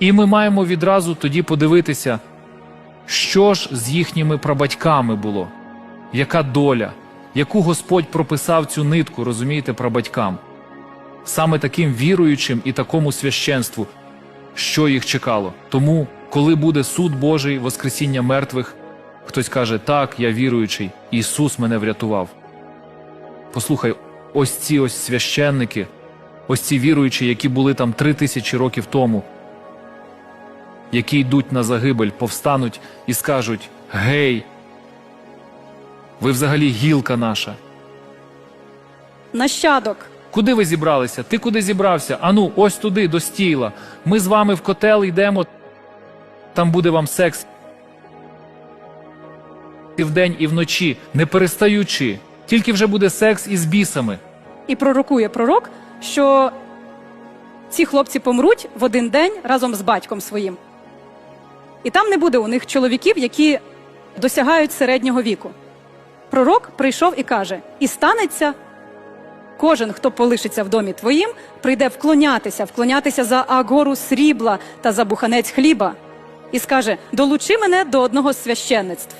І ми маємо відразу тоді подивитися, що ж з їхніми прабатьками було, яка доля, яку Господь прописав цю нитку, розумієте, прабатькам, саме таким віруючим і такому священству, що їх чекало. Тому, коли буде суд Божий, Воскресіння мертвих, хтось каже, так, я віруючий, Ісус мене врятував. Послухай, ось ці ось священники, ось ці віруючі, які були там три тисячі років тому, які йдуть на загибель, повстануть і скажуть: Гей, ви взагалі гілка наша. Нащадок. Куди ви зібралися? Ти куди зібрався? Ану, ось туди, до стійла. Ми з вами в котел йдемо. Там буде вам секс. І вдень, і вночі, не перестаючи. Тільки вже буде секс із бісами. І пророкує пророк, що ці хлопці помруть в один день разом з батьком своїм. І там не буде у них чоловіків, які досягають середнього віку. Пророк прийшов і каже: І станеться кожен, хто полишиться в домі твоїм, прийде вклонятися, вклонятися за агору срібла та за буханець хліба, і скаже: Долучи мене до одного з священництв.